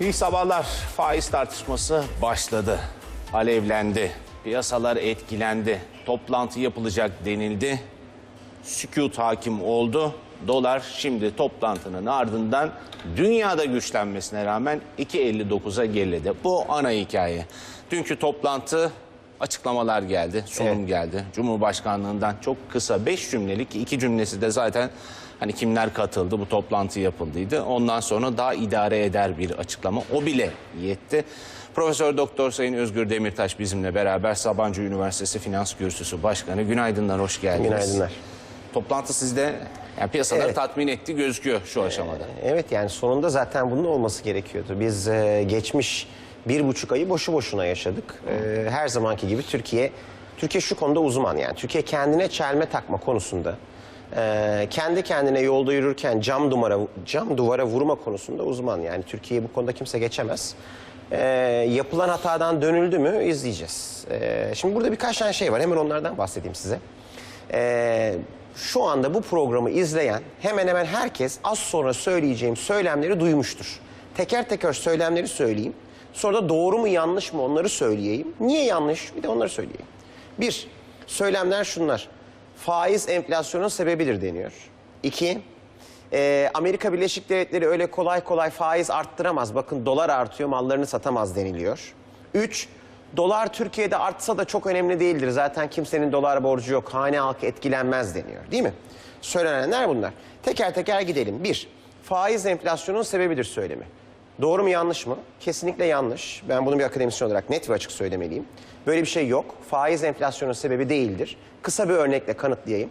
İyi sabahlar. Faiz tartışması başladı. Alevlendi. Piyasalar etkilendi. Toplantı yapılacak denildi. Sükut hakim oldu. Dolar şimdi toplantının ardından dünyada güçlenmesine rağmen 2.59'a geriledi. Bu ana hikaye. Dünkü toplantı açıklamalar geldi, sunum geldi. Cumhurbaşkanlığından çok kısa 5 cümlelik iki cümlesi de zaten hani kimler katıldı bu toplantı yapıldıydı. Ondan sonra daha idare eder bir açıklama. O bile yetti. Profesör Doktor Sayın Özgür Demirtaş bizimle beraber Sabancı Üniversitesi Finans Kürsüsü Başkanı. Günaydınlar, hoş geldiniz. Günaydınlar. Toplantı sizde yani piyasaları Evet. tatmin etti gözüküyor şu aşamada. Evet yani sonunda zaten bunun olması gerekiyordu. Biz e, geçmiş bir buçuk ayı boşu boşuna yaşadık. E, her zamanki gibi Türkiye, Türkiye şu konuda uzman yani. Türkiye kendine çelme takma konusunda, e, kendi kendine yolda yürürken cam duvara, cam duvara vurma konusunda uzman. Yani Türkiye bu konuda kimse geçemez. E, yapılan hatadan dönüldü mü izleyeceğiz. E, şimdi burada birkaç tane şey var. Hemen onlardan bahsedeyim size. Ee, şu anda bu programı izleyen hemen hemen herkes az sonra söyleyeceğim söylemleri duymuştur. Teker teker söylemleri söyleyeyim. Sonra da doğru mu yanlış mı onları söyleyeyim. Niye yanlış bir de onları söyleyeyim. Bir, söylemler şunlar. Faiz enflasyonun sebebidir deniyor. İki, e, Amerika Birleşik Devletleri öyle kolay kolay faiz arttıramaz. Bakın dolar artıyor mallarını satamaz deniliyor. Üç, dolar Türkiye'de artsa da çok önemli değildir. Zaten kimsenin dolar borcu yok. Hane halkı etkilenmez deniyor değil mi? Söylenenler bunlar. Teker teker gidelim. Bir, faiz enflasyonun sebebidir söylemi. Doğru mu yanlış mı? Kesinlikle yanlış. Ben bunu bir akademisyen olarak net ve açık söylemeliyim. Böyle bir şey yok. Faiz enflasyonun sebebi değildir. Kısa bir örnekle kanıtlayayım.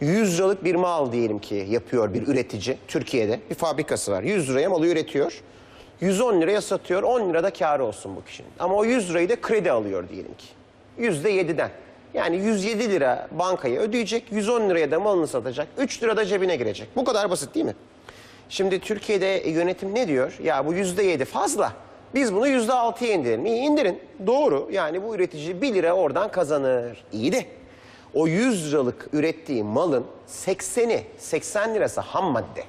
100 liralık bir mal diyelim ki yapıyor bir üretici Türkiye'de. Bir fabrikası var. 100 liraya malı üretiyor. 110 liraya satıyor. 10 lirada kârı olsun bu kişinin. Ama o 100 lirayı da kredi alıyor diyelim ki. %7'den. Yani 107 lira bankaya ödeyecek. 110 liraya da malını satacak. 3 lira da cebine girecek. Bu kadar basit değil mi? Şimdi Türkiye'de yönetim ne diyor? Ya bu yüzde yedi fazla. Biz bunu yüzde altıya indirelim. İyi indirin. Doğru. Yani bu üretici 1 lira oradan kazanır. İyi de o 100 liralık ürettiği malın 80'i 80 lirası ham madde.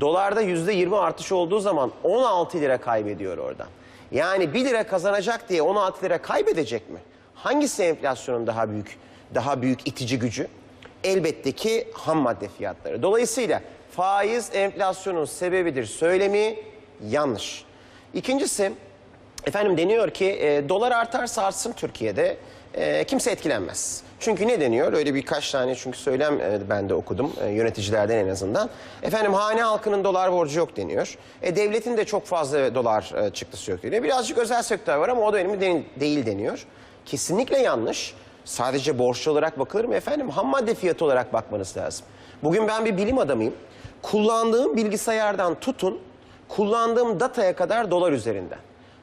Dolarda yüzde 20 artış olduğu zaman 16 lira kaybediyor oradan. Yani 1 lira kazanacak diye 16 lira kaybedecek mi? Hangisi enflasyonun daha büyük daha büyük itici gücü? Elbette ki ham madde fiyatları. Dolayısıyla faiz enflasyonun sebebidir söylemi yanlış. İkincisi efendim deniyor ki e, dolar artarsa artsın Türkiye'de e, kimse etkilenmez. Çünkü ne deniyor? Öyle birkaç tane çünkü söylem e, ben de okudum e, yöneticilerden en azından. Efendim hane halkının dolar borcu yok deniyor. E, devletin de çok fazla dolar e, çıktısı yok deniyor. Birazcık özel sektör var ama o da önemli değil- deniyor. Kesinlikle yanlış. Sadece borçlu olarak bakılır mı efendim? Ham madde fiyatı olarak bakmanız lazım. Bugün ben bir bilim adamıyım. Kullandığım bilgisayardan tutun, kullandığım dataya kadar dolar üzerinden.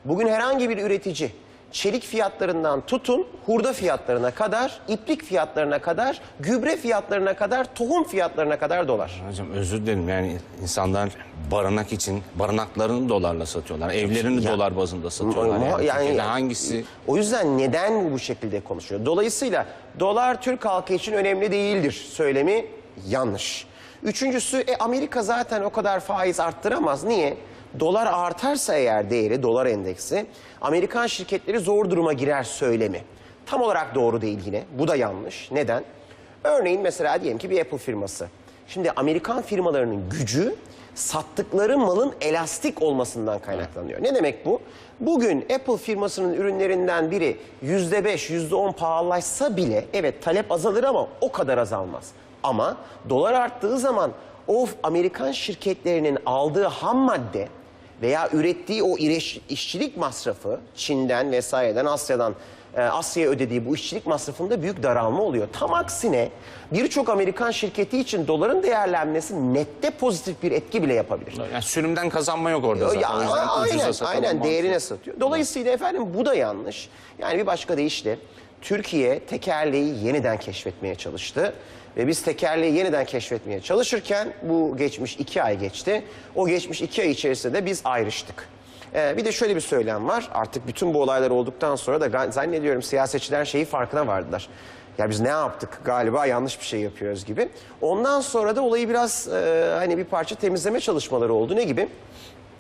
Bugün herhangi bir üretici çelik fiyatlarından tutun, hurda fiyatlarına kadar, iplik fiyatlarına kadar, gübre fiyatlarına kadar, tohum fiyatlarına kadar dolar. Hocam özür dilerim yani insanlar barınak için barınaklarını dolarla satıyorlar. Evlerini Ya- dolar bazında satıyorlar. Ama Yani, yani- Türkiye'de hangisi? O yüzden neden bu şekilde konuşuyor? Dolayısıyla dolar Türk halkı için önemli değildir söylemi yanlış. Üçüncüsü e, Amerika zaten o kadar faiz arttıramaz. Niye? Dolar artarsa eğer değeri, dolar endeksi, Amerikan şirketleri zor duruma girer söylemi. Tam olarak doğru değil yine. Bu da yanlış. Neden? Örneğin mesela diyelim ki bir Apple firması. Şimdi Amerikan firmalarının gücü sattıkları malın elastik olmasından kaynaklanıyor. Ne demek bu? Bugün Apple firmasının ürünlerinden biri yüzde beş, yüzde on pahalılaşsa bile evet talep azalır ama o kadar azalmaz. Ama dolar arttığı zaman o Amerikan şirketlerinin aldığı ham madde veya ürettiği o iş- işçilik masrafı Çin'den vesaireden Asya'dan e, Asya'ya ödediği bu işçilik masrafında büyük daralma oluyor. Tam aksine birçok Amerikan şirketi için doların değerlenmesi nette pozitif bir etki bile yapabilir. Yani sürümden kazanma yok orada zaten. Ya, o yüzden ucuza aynen, aynen değerine satıyor. Dolayısıyla efendim bu da yanlış. Yani bir başka deyişle Türkiye tekerleği yeniden keşfetmeye çalıştı. Ve biz tekerleği yeniden keşfetmeye çalışırken bu geçmiş iki ay geçti. O geçmiş iki ay içerisinde de biz ayrıştık. Ee, bir de şöyle bir söylem var. Artık bütün bu olaylar olduktan sonra da zannediyorum siyasetçiler şeyi farkına vardılar. Ya biz ne yaptık galiba yanlış bir şey yapıyoruz gibi. Ondan sonra da olayı biraz e, hani bir parça temizleme çalışmaları oldu. Ne gibi?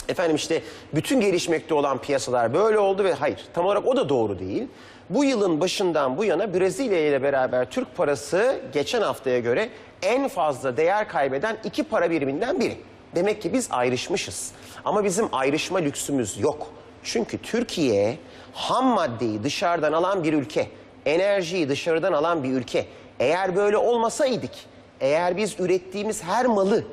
efendim işte bütün gelişmekte olan piyasalar böyle oldu ve hayır tam olarak o da doğru değil. Bu yılın başından bu yana Brezilya ile beraber Türk parası geçen haftaya göre en fazla değer kaybeden iki para biriminden biri. Demek ki biz ayrışmışız. Ama bizim ayrışma lüksümüz yok. Çünkü Türkiye ham maddeyi dışarıdan alan bir ülke, enerjiyi dışarıdan alan bir ülke. Eğer böyle olmasaydık, eğer biz ürettiğimiz her malı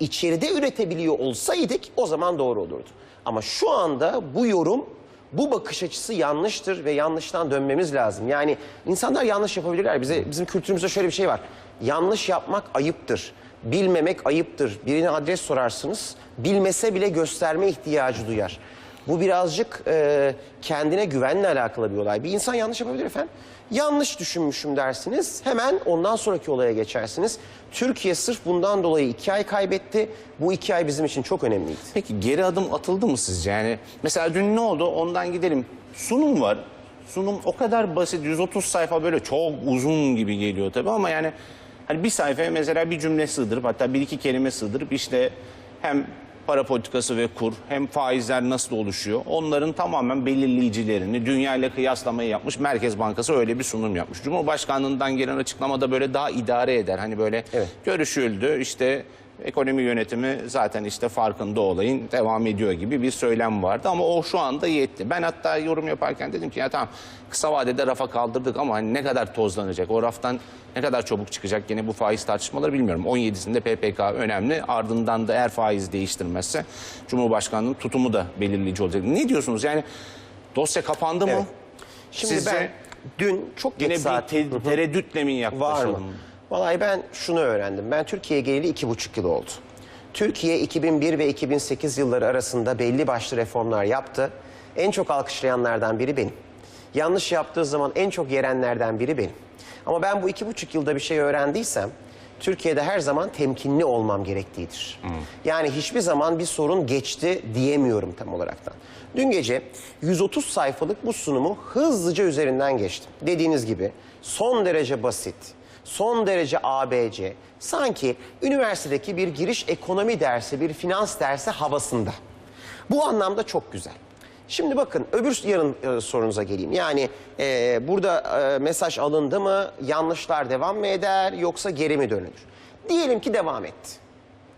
içeride üretebiliyor olsaydık o zaman doğru olurdu. Ama şu anda bu yorum, bu bakış açısı yanlıştır ve yanlıştan dönmemiz lazım. Yani insanlar yanlış yapabilirler. Bize bizim kültürümüzde şöyle bir şey var. Yanlış yapmak ayıptır. Bilmemek ayıptır. Birine adres sorarsınız, bilmese bile gösterme ihtiyacı duyar. Bu birazcık e, kendine güvenle alakalı bir olay. Bir insan yanlış yapabilir efendim. Yanlış düşünmüşüm dersiniz. Hemen ondan sonraki olaya geçersiniz. Türkiye sırf bundan dolayı iki ay kaybetti. Bu iki ay bizim için çok önemliydi. Peki geri adım atıldı mı sizce? Yani mesela dün ne oldu? Ondan gidelim. Sunum var. Sunum o kadar basit. 130 sayfa böyle çok uzun gibi geliyor tabii ama yani hani bir sayfaya mesela bir cümle sığdırıp hatta bir iki kelime sığdırıp işte hem para politikası ve kur hem faizler nasıl oluşuyor onların tamamen belirleyicilerini dünya ile kıyaslamayı yapmış Merkez Bankası öyle bir sunum yapmış. Cumhurbaşkanlığından gelen açıklamada böyle daha idare eder. Hani böyle Evet. görüşüldü işte ekonomi yönetimi zaten işte farkında olayın devam ediyor gibi bir söylem vardı ama o şu anda yetti. Ben hatta yorum yaparken dedim ki ya tamam kısa vadede rafa kaldırdık ama hani ne kadar tozlanacak o raftan ne kadar çabuk çıkacak yine bu faiz tartışmaları bilmiyorum. 17'sinde PPK önemli ardından da eğer faiz değiştirmezse Cumhurbaşkanlığının tutumu da belirleyici olacak. Ne diyorsunuz yani dosya kapandı mı? Evet. Şimdi Sizce ben dün çok yine geç bir saat te- tereddütle mi var yaklaşalım? mı? Vallahi ben şunu öğrendim. Ben Türkiye'ye geleli iki buçuk yıl oldu. Türkiye 2001 ve 2008 yılları arasında belli başlı reformlar yaptı. En çok alkışlayanlardan biri benim. Yanlış yaptığı zaman en çok yerenlerden biri benim. Ama ben bu iki buçuk yılda bir şey öğrendiysem Türkiye'de her zaman temkinli olmam gerektiğidir. Yani hiçbir zaman bir sorun geçti diyemiyorum tam olaraktan. Dün gece 130 sayfalık bu sunumu hızlıca üzerinden geçtim. Dediğiniz gibi son derece basit, son derece ABC, sanki üniversitedeki bir giriş ekonomi dersi, bir finans dersi havasında. Bu anlamda çok güzel. Şimdi bakın öbür yarın e, sorunuza geleyim. Yani e, burada e, mesaj alındı mı, yanlışlar devam mı eder yoksa geri mi dönülür? Diyelim ki devam etti.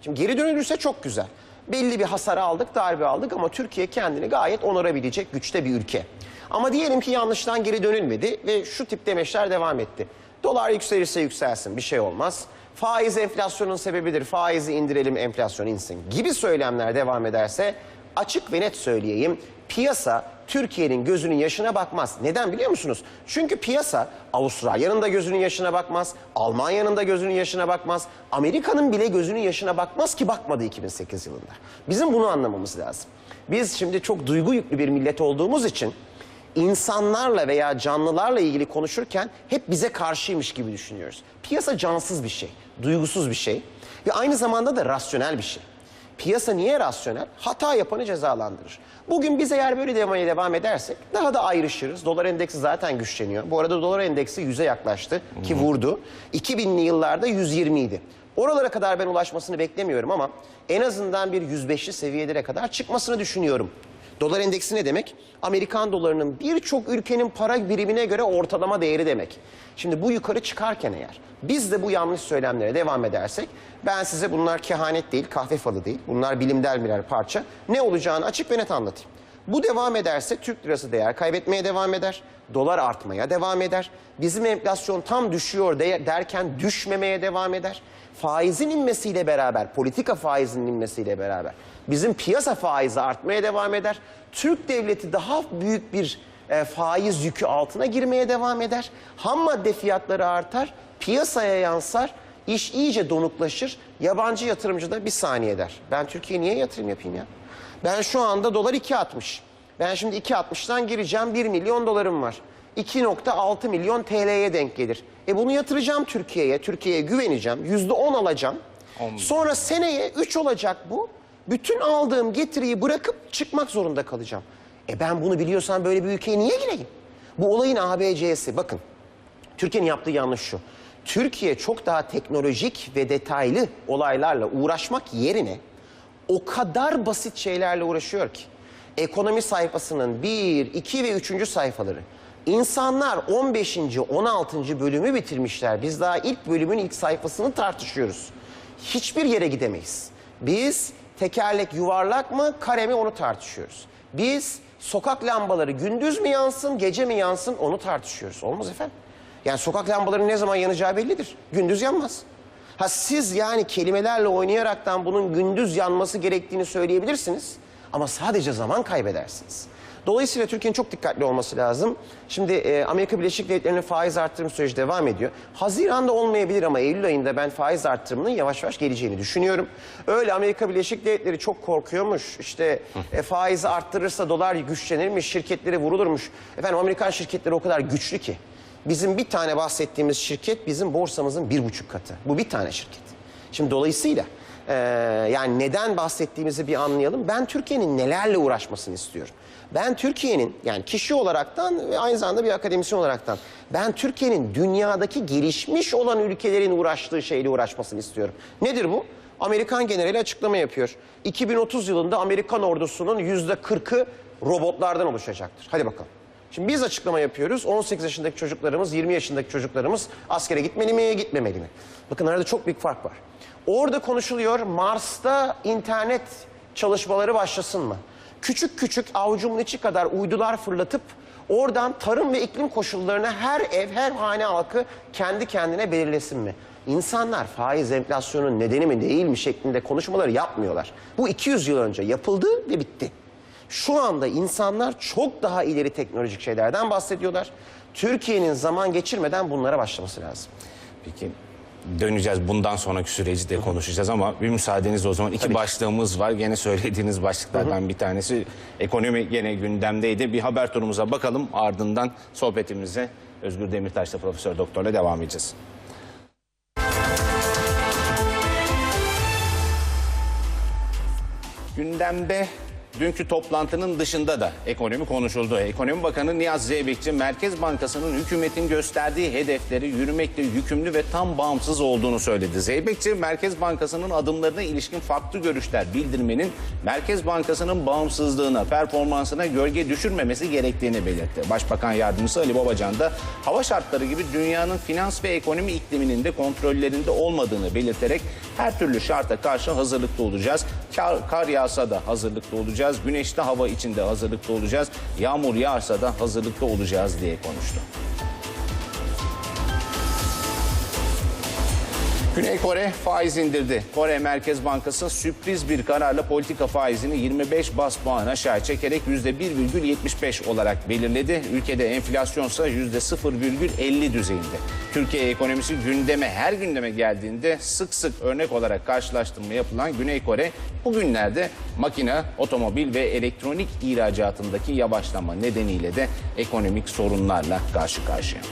Şimdi geri dönülürse çok güzel. Belli bir hasar aldık, darbe aldık ama Türkiye kendini gayet onarabilecek güçte bir ülke. Ama diyelim ki yanlıştan geri dönülmedi ve şu tip demeçler devam etti. Dolar yükselirse yükselsin bir şey olmaz. Faiz enflasyonun sebebidir. Faizi indirelim enflasyon insin gibi söylemler devam ederse açık ve net söyleyeyim. Piyasa Türkiye'nin gözünün yaşına bakmaz. Neden biliyor musunuz? Çünkü piyasa Avustralya'nın da gözünün yaşına bakmaz. Almanya'nın da gözünün yaşına bakmaz. Amerika'nın bile gözünün yaşına bakmaz ki bakmadı 2008 yılında. Bizim bunu anlamamız lazım. Biz şimdi çok duygu yüklü bir millet olduğumuz için insanlarla veya canlılarla ilgili konuşurken hep bize karşıymış gibi düşünüyoruz. Piyasa cansız bir şey, duygusuz bir şey ve aynı zamanda da rasyonel bir şey. Piyasa niye rasyonel? Hata yapanı cezalandırır. Bugün biz eğer böyle demeye devam edersek daha da ayrışırız. Dolar endeksi zaten güçleniyor. Bu arada dolar endeksi 100'e yaklaştı ki vurdu. 2000'li yıllarda 120 idi. Oralara kadar ben ulaşmasını beklemiyorum ama en azından bir 105'li seviyelere kadar çıkmasını düşünüyorum. Dolar endeksi ne demek? Amerikan dolarının birçok ülkenin para birimine göre ortalama değeri demek. Şimdi bu yukarı çıkarken eğer biz de bu yanlış söylemlere devam edersek ben size bunlar kehanet değil, kahve falı değil. Bunlar bilimsel birer parça. Ne olacağını açık ve net anlatayım. Bu devam ederse Türk lirası değer kaybetmeye devam eder. Dolar artmaya devam eder. Bizim enflasyon tam düşüyor de- derken düşmemeye devam eder. Faizin inmesiyle beraber, politika faizinin inmesiyle beraber bizim piyasa faizi artmaya devam eder. Türk devleti daha büyük bir e, faiz yükü altına girmeye devam eder. Ham madde fiyatları artar, piyasaya yansar, iş iyice donuklaşır. Yabancı yatırımcı da bir saniye der. Ben Türkiye'ye niye yatırım yapayım ya? Ben şu anda dolar 2.60. Ben şimdi 2.60'dan gireceğim 1 milyon dolarım var. 2.6 milyon TL'ye denk gelir. E bunu yatıracağım Türkiye'ye. Türkiye'ye güveneceğim. %10 alacağım. Sonra seneye 3 olacak bu. Bütün aldığım getiriyi bırakıp çıkmak zorunda kalacağım. E ben bunu biliyorsam böyle bir ülkeye niye gireyim? Bu olayın ABC'si. Bakın Türkiye'nin yaptığı yanlış şu. Türkiye çok daha teknolojik ve detaylı olaylarla uğraşmak yerine o kadar basit şeylerle uğraşıyor ki. Ekonomi sayfasının 1, 2 ve 3. sayfaları. İnsanlar 15. 16. bölümü bitirmişler. Biz daha ilk bölümün ilk sayfasını tartışıyoruz. Hiçbir yere gidemeyiz. Biz tekerlek yuvarlak mı, kare mi onu tartışıyoruz. Biz sokak lambaları gündüz mü yansın, gece mi yansın onu tartışıyoruz. Olmaz efendim. Yani sokak lambalarının ne zaman yanacağı bellidir. Gündüz yanmaz. Ha siz yani kelimelerle oynayaraktan bunun gündüz yanması gerektiğini söyleyebilirsiniz. Ama sadece zaman kaybedersiniz. Dolayısıyla Türkiye'nin çok dikkatli olması lazım. Şimdi e, Amerika Birleşik Devletleri'nin faiz artırım süreci devam ediyor. Haziran'da olmayabilir ama Eylül ayında ben faiz artırımının yavaş yavaş geleceğini düşünüyorum. Öyle Amerika Birleşik Devletleri çok korkuyormuş. İşte e, faizi arttırırsa dolar güçlenirmiş, şirketleri vurulurmuş. Efendim Amerikan şirketleri o kadar güçlü ki. Bizim bir tane bahsettiğimiz şirket bizim borsamızın bir buçuk katı. Bu bir tane şirket. Şimdi dolayısıyla e, yani neden bahsettiğimizi bir anlayalım. Ben Türkiye'nin nelerle uğraşmasını istiyorum. Ben Türkiye'nin yani kişi olaraktan ve aynı zamanda bir akademisyen olaraktan ben Türkiye'nin dünyadaki gelişmiş olan ülkelerin uğraştığı şeyle uğraşmasını istiyorum. Nedir bu? Amerikan generali açıklama yapıyor. 2030 yılında Amerikan ordusunun yüzde 40'ı robotlardan oluşacaktır. Hadi bakalım. Şimdi biz açıklama yapıyoruz. 18 yaşındaki çocuklarımız, 20 yaşındaki çocuklarımız askere gitmeli mi, gitmemeli mi? Bakın arada çok büyük fark var. Orada konuşuluyor Mars'ta internet çalışmaları başlasın mı? Küçük küçük avucumun içi kadar uydular fırlatıp oradan tarım ve iklim koşullarını her ev, her hane halkı kendi kendine belirlesin mi? İnsanlar faiz enflasyonun nedeni mi değil mi şeklinde konuşmaları yapmıyorlar. Bu 200 yıl önce yapıldı ve bitti. Şu anda insanlar çok daha ileri teknolojik şeylerden bahsediyorlar. Türkiye'nin zaman geçirmeden bunlara başlaması lazım. Peki döneceğiz bundan sonraki süreci de konuşacağız ama bir müsaadenizle o zaman iki başlığımız var. Gene söylediğiniz başlıklardan bir tanesi ekonomi gene gündemdeydi. Bir haber turumuza bakalım ardından sohbetimize Özgür Demirtaş'la Profesör Doktor'la devam edeceğiz. Gündemde dünkü toplantının dışında da ekonomi konuşuldu. Ekonomi Bakanı Nihat Zeybekçi Merkez Bankası'nın hükümetin gösterdiği hedefleri yürümekle yükümlü ve tam bağımsız olduğunu söyledi. Zeybekçi Merkez Bankası'nın adımlarına ilişkin farklı görüşler bildirmenin Merkez Bankası'nın bağımsızlığına, performansına gölge düşürmemesi gerektiğini belirtti. Başbakan Yardımcısı Ali Babacan da hava şartları gibi dünyanın finans ve ekonomi ikliminin de kontrollerinde olmadığını belirterek her türlü şarta karşı hazırlıklı olacağız. Kar, kar yağsa da hazırlıklı olacağız. Güneşli hava içinde hazırlıklı olacağız. Yağmur yağarsa da hazırlıklı olacağız diye konuştu. Güney Kore faiz indirdi. Kore Merkez Bankası sürpriz bir kararla politika faizini 25 bas puan aşağı çekerek %1,75 olarak belirledi. Ülkede enflasyonsa %0,50 düzeyinde. Türkiye ekonomisi gündeme her gündeme geldiğinde sık sık örnek olarak karşılaştırma yapılan Güney Kore bugünlerde makine, otomobil ve elektronik ihracatındaki yavaşlama nedeniyle de ekonomik sorunlarla karşı karşıya.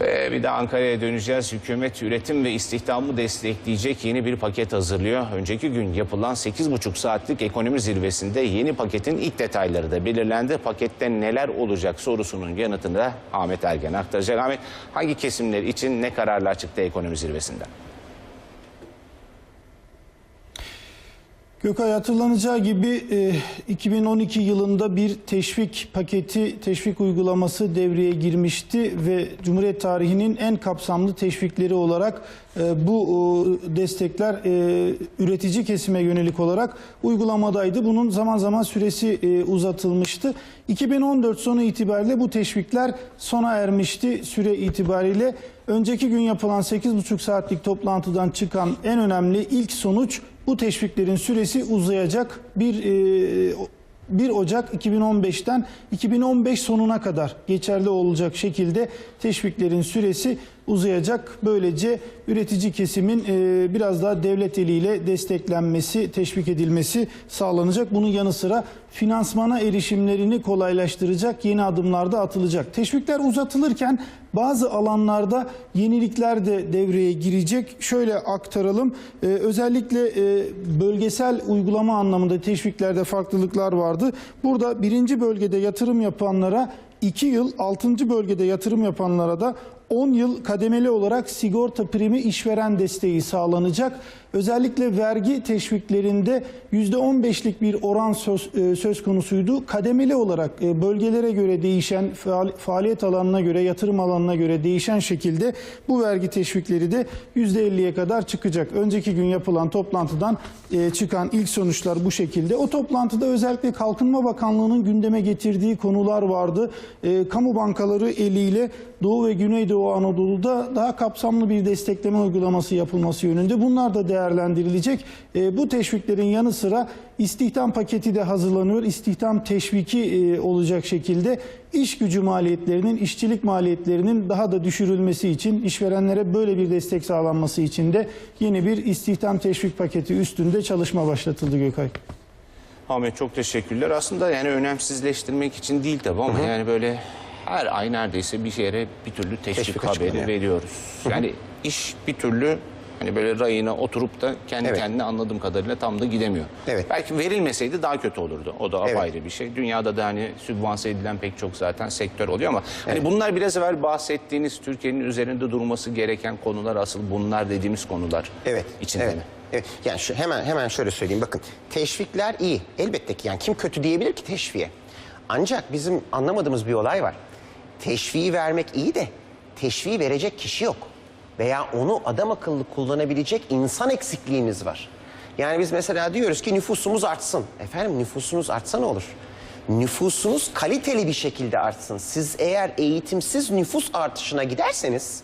Ve bir de Ankara'ya döneceğiz. Hükümet üretim ve istihdamı destekleyecek yeni bir paket hazırlıyor. Önceki gün yapılan 8,5 saatlik ekonomi zirvesinde yeni paketin ilk detayları da belirlendi. Pakette neler olacak sorusunun yanıtını da Ahmet Ergen aktaracak. Ahmet hangi kesimler için ne kararlar çıktı ekonomi zirvesinden? Gökay hatırlanacağı gibi e, 2012 yılında bir teşvik paketi, teşvik uygulaması devreye girmişti ve Cumhuriyet tarihinin en kapsamlı teşvikleri olarak e, bu e, destekler e, üretici kesime yönelik olarak uygulamadaydı. Bunun zaman zaman süresi e, uzatılmıştı. 2014 sonu itibariyle bu teşvikler sona ermişti süre itibariyle. Önceki gün yapılan 8,5 saatlik toplantıdan çıkan en önemli ilk sonuç bu teşviklerin süresi uzayacak. Bir e, 1 Ocak 2015'ten 2015 sonuna kadar geçerli olacak şekilde teşviklerin süresi uzayacak. Böylece üretici kesimin e, biraz daha devlet eliyle desteklenmesi, teşvik edilmesi sağlanacak. Bunun yanı sıra finansmana erişimlerini kolaylaştıracak yeni adımlar da atılacak. Teşvikler uzatılırken bazı alanlarda yenilikler de devreye girecek. Şöyle aktaralım. Ee, özellikle e, bölgesel uygulama anlamında teşviklerde farklılıklar vardı. Burada birinci bölgede yatırım yapanlara 2 yıl, 6. bölgede yatırım yapanlara da 10 yıl kademeli olarak sigorta primi işveren desteği sağlanacak. Özellikle vergi teşviklerinde %15'lik bir oran söz, e, söz konusuydu. Kademeli olarak e, bölgelere göre değişen, faal- faaliyet alanına göre, yatırım alanına göre değişen şekilde bu vergi teşvikleri de %50'ye kadar çıkacak. Önceki gün yapılan toplantıdan e, çıkan ilk sonuçlar bu şekilde. O toplantıda özellikle Kalkınma Bakanlığı'nın gündeme getirdiği konular vardı. Kamu bankaları eliyle Doğu ve Güneydoğu Anadolu'da daha kapsamlı bir destekleme uygulaması yapılması yönünde. Bunlar da değerlendirilecek. E, bu teşviklerin yanı sıra istihdam paketi de hazırlanıyor. İstihdam teşviki e, olacak şekilde iş gücü maliyetlerinin, işçilik maliyetlerinin daha da düşürülmesi için, işverenlere böyle bir destek sağlanması için de yeni bir istihdam teşvik paketi üstünde çalışma başlatıldı Gökay. Ahmet çok teşekkürler. Aslında yani önemsizleştirmek için değil tabii ama yani böyle her ay neredeyse bir yere bir türlü teşvik, Teşvik haberi açıklanıyor. veriyoruz. Yani iş bir türlü hani böyle rayına oturup da kendi Evet. kendine anladığım kadarıyla tam da gidemiyor. Evet. Belki verilmeseydi daha kötü olurdu. O da Evet. apayrı bir şey. Dünyada da hani sübvanse edilen pek çok zaten sektör oluyor ama hani bunlar biraz evvel bahsettiğiniz Türkiye'nin üzerinde durması gereken konular asıl bunlar dediğimiz konular Evet. içinde evet. mi? Evet. Yani şu, hemen hemen şöyle söyleyeyim. Bakın teşvikler iyi. Elbette ki yani kim kötü diyebilir ki teşviğe? Ancak bizim anlamadığımız bir olay var. Teşviği vermek iyi de teşviği verecek kişi yok. Veya onu adam akıllı kullanabilecek insan eksikliğimiz var. Yani biz mesela diyoruz ki nüfusumuz artsın. Efendim nüfusunuz artsa ne olur? Nüfusunuz kaliteli bir şekilde artsın. Siz eğer eğitimsiz nüfus artışına giderseniz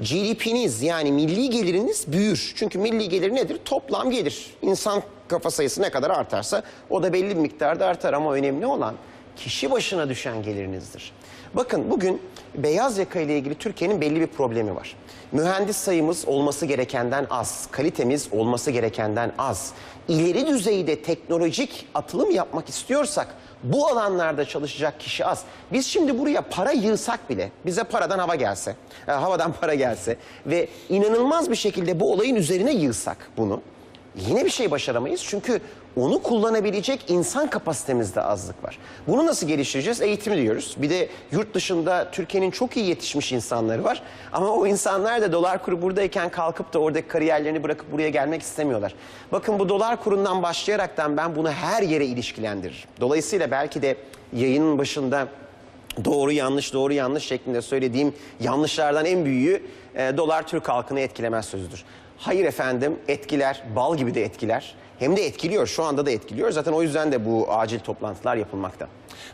GDP'niz yani milli geliriniz büyür. Çünkü milli gelir nedir? Toplam gelir. İnsan kafa sayısı ne kadar artarsa o da belli bir miktarda artar ama önemli olan kişi başına düşen gelirinizdir. Bakın bugün beyaz yaka ile ilgili Türkiye'nin belli bir problemi var. Mühendis sayımız olması gerekenden az, kalitemiz olması gerekenden az. İleri düzeyde teknolojik atılım yapmak istiyorsak bu alanlarda çalışacak kişi az. Biz şimdi buraya para yığsak bile, bize paradan hava gelse, e, havadan para gelse ve inanılmaz bir şekilde bu olayın üzerine yığsak bunu, yine bir şey başaramayız. Çünkü onu kullanabilecek insan kapasitemizde azlık var. Bunu nasıl geliştireceğiz? Eğitimi diyoruz. Bir de yurt dışında Türkiye'nin çok iyi yetişmiş insanları var. Ama o insanlar da dolar kuru buradayken kalkıp da oradaki kariyerlerini bırakıp buraya gelmek istemiyorlar. Bakın bu dolar kurundan başlayaraktan ben bunu her yere ilişkilendiririm. Dolayısıyla belki de yayının başında doğru yanlış doğru yanlış şeklinde söylediğim yanlışlardan en büyüğü e, dolar Türk halkını etkilemez sözüdür. Hayır efendim etkiler bal gibi de etkiler. Hem de etkiliyor şu anda da etkiliyor. Zaten o yüzden de bu acil toplantılar yapılmakta.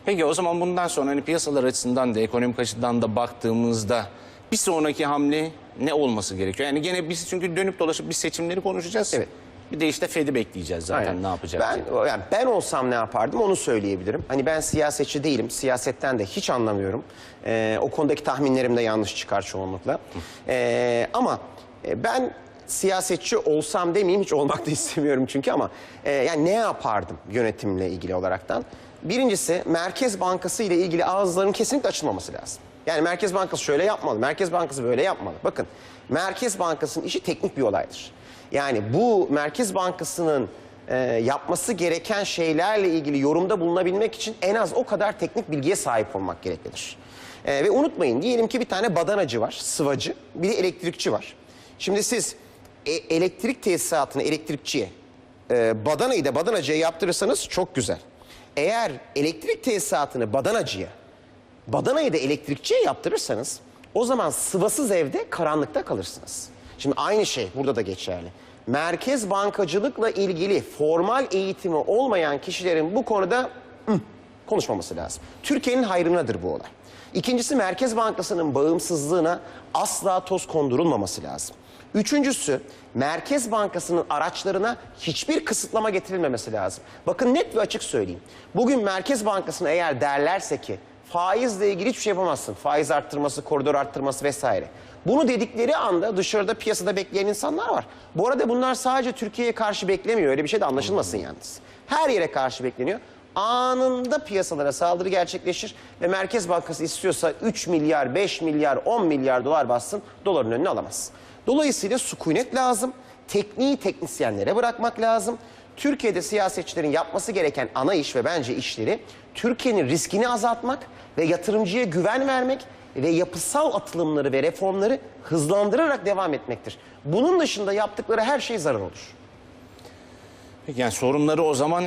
Peki o zaman bundan sonra hani piyasalar açısından da ekonomik açıdan da baktığımızda bir sonraki hamle ne olması gerekiyor? Yani gene biz çünkü dönüp dolaşıp biz seçimleri konuşacağız. Evet. Bir de işte Fed'i bekleyeceğiz zaten Aynen. ne yapacak Ben, diye. yani ben olsam ne yapardım onu söyleyebilirim. Hani ben siyasetçi değilim. Siyasetten de hiç anlamıyorum. Ee, o konudaki tahminlerim de yanlış çıkar çoğunlukla. Ee, ama e, ben siyasetçi olsam demeyeyim hiç olmak da istemiyorum çünkü ama e, yani ne yapardım yönetimle ilgili olaraktan? Birincisi Merkez Bankası ile ilgili ağızların kesinlikle açılmaması lazım. Yani Merkez Bankası şöyle yapmalı, Merkez Bankası böyle yapmalı. Bakın Merkez Bankası'nın işi teknik bir olaydır. Yani bu Merkez Bankası'nın e, yapması gereken şeylerle ilgili yorumda bulunabilmek için en az o kadar teknik bilgiye sahip olmak gereklidir. E, ve unutmayın diyelim ki bir tane badanacı var, sıvacı, bir de elektrikçi var. Şimdi siz e, elektrik tesisatını elektrikçiye, e, badanayı da badanacıya yaptırırsanız çok güzel. Eğer elektrik tesisatını badanacıya, badanayı da elektrikçiye yaptırırsanız o zaman sıvasız evde karanlıkta kalırsınız. Şimdi aynı şey burada da geçerli. Merkez bankacılıkla ilgili formal eğitimi olmayan kişilerin bu konuda ıh, konuşmaması lazım. Türkiye'nin hayrınadır bu olay. İkincisi Merkez Bankası'nın bağımsızlığına asla toz kondurulmaması lazım. Üçüncüsü Merkez Bankası'nın araçlarına hiçbir kısıtlama getirilmemesi lazım. Bakın net ve açık söyleyeyim. Bugün Merkez Bankası'na eğer derlerse ki faizle ilgili hiçbir şey yapamazsın. Faiz arttırması, koridor arttırması vesaire. Bunu dedikleri anda dışarıda piyasada bekleyen insanlar var. Bu arada bunlar sadece Türkiye'ye karşı beklemiyor. Öyle bir şey de anlaşılmasın yalnız. Her yere karşı bekleniyor. Anında piyasalara saldırı gerçekleşir ve Merkez Bankası istiyorsa 3 milyar, 5 milyar, 10 milyar dolar bassın doların önüne alamaz. Dolayısıyla sükunet lazım. Tekniği teknisyenlere bırakmak lazım. Türkiye'de siyasetçilerin yapması gereken ana iş ve bence işleri Türkiye'nin riskini azaltmak ve yatırımcıya güven vermek, ve yapısal atılımları ve reformları hızlandırarak devam etmektir. Bunun dışında yaptıkları her şey zarar olur. Peki yani sorunları o zaman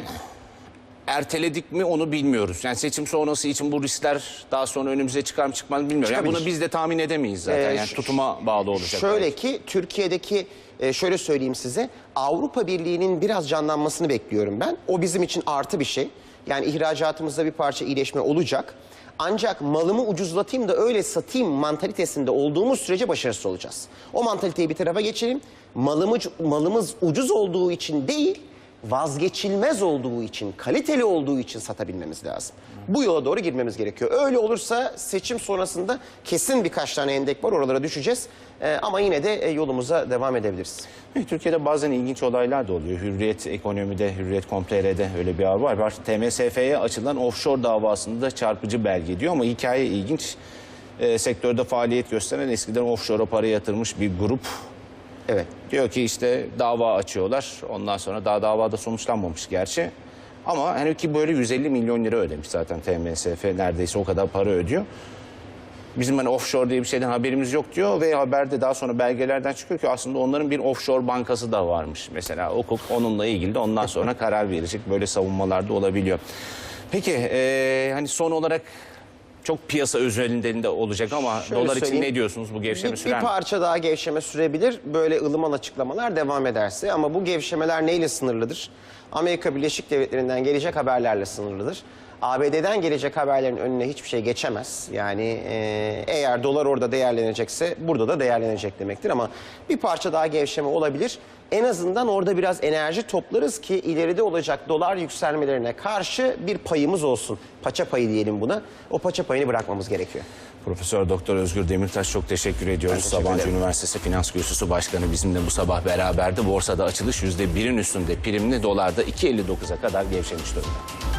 erteledik mi onu bilmiyoruz. Yani seçim sonrası için bu riskler daha sonra önümüze çıkar mı çıkmaz mı bilmiyorum. Yani bunu biz de tahmin edemeyiz zaten. Ee, yani ş- tutuma bağlı olacak. Şöyle ki Türkiye'deki e, şöyle söyleyeyim size Avrupa Birliği'nin biraz canlanmasını bekliyorum ben. O bizim için artı bir şey. Yani ihracatımızda bir parça iyileşme olacak. Ancak malımı ucuzlatayım da öyle satayım mantalitesinde olduğumuz sürece başarısız olacağız. O mantaliteyi bir tarafa geçelim. Malımı, malımız ucuz olduğu için değil, vazgeçilmez olduğu için, kaliteli olduğu için satabilmemiz lazım. Bu yola doğru girmemiz gerekiyor. Öyle olursa seçim sonrasında kesin birkaç tane endek var oralara düşeceğiz. Ee, ama yine de e, yolumuza devam edebiliriz. Türkiye'de bazen ilginç olaylar da oluyor. Hürriyet ekonomide, Hürriyet.com.tr'de öyle bir haber var. TMSF'ye açılan offshore davasında çarpıcı belge diyor ama hikaye ilginç. Ee, sektörde faaliyet gösteren eskiden offshore'a para yatırmış bir grup Evet. Diyor ki işte dava açıyorlar. Ondan sonra daha davada sonuçlanmamış gerçi. Ama hani ki böyle 150 milyon lira ödemiş zaten TMSF neredeyse o kadar para ödüyor. Bizim hani offshore diye bir şeyden haberimiz yok diyor ve haberde daha sonra belgelerden çıkıyor ki aslında onların bir offshore bankası da varmış. Mesela hukuk onunla ilgili de ondan sonra karar verecek böyle savunmalar da olabiliyor. Peki eee, hani son olarak çok piyasa özelinde olacak ama Şöyle dolar için söyleyeyim. ne diyorsunuz bu gevşeme Bir, sürer bir mi? parça daha gevşeme sürebilir. Böyle ılıman açıklamalar devam ederse ama bu gevşemeler neyle sınırlıdır? Amerika Birleşik Devletleri'nden gelecek haberlerle sınırlıdır. ABD'den gelecek haberlerin önüne hiçbir şey geçemez. Yani e, eğer dolar orada değerlenecekse burada da değerlenecek demektir ama bir parça daha gevşeme olabilir. En azından orada biraz enerji toplarız ki ileride olacak dolar yükselmelerine karşı bir payımız olsun. Paça payı diyelim buna. O paça payını bırakmamız gerekiyor. Profesör Doktor Özgür Demirtaş çok teşekkür ediyoruz. teşekkür Sabancı ederim. Üniversitesi Finans Kürsüsü Başkanı bizimle bu sabah beraberdi. Borsada açılış %1'in üstünde primli dolarda 2.59'a kadar gevşemiş durumda.